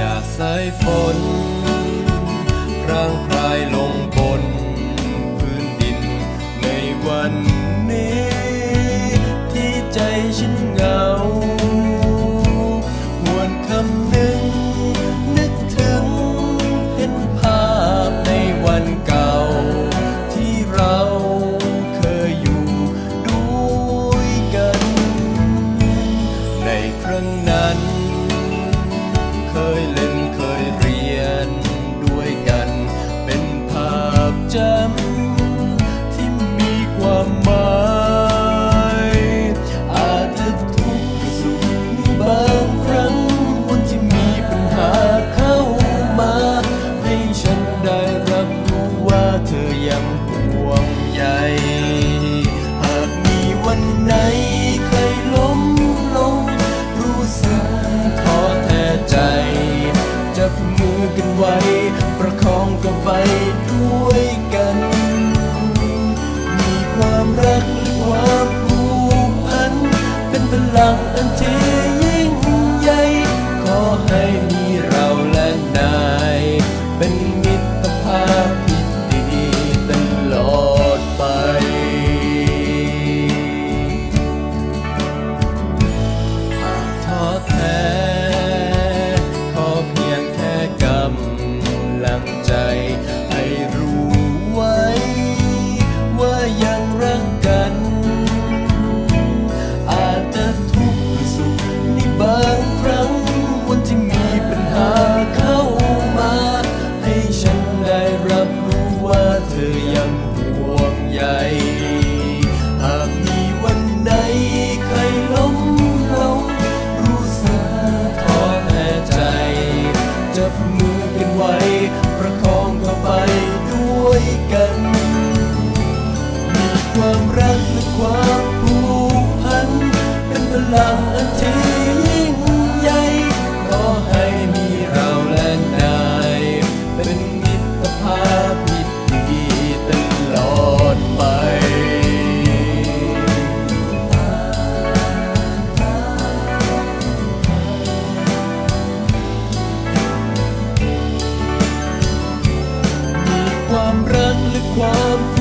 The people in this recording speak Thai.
อย่าสายฝนร่างกายลงบน พื้นดินในวันนี้ ที่ใจฉันเหงาหวนคำหนึ่งนึกถึงเห็นภาพในวันเก่า ที่เราเคยอยู่ด้วยกัน ในครั้ง ลังอันที่ยิ่งใหญ่ ขอให้มีเราและนาย เป็นมิตรภาพที่ดีตลอดไป หากท้อแท้ ขอเพียงแค่กำ ห่วงใยหากมีวันไหนใครล้มลงรู้สึกท้อแท้ใจ จับมือกันไว้ ประคองเข้าไปด้วยกัน มีความรักและความผูกพัน เป็นพลังอันที่ยิ่ง ความ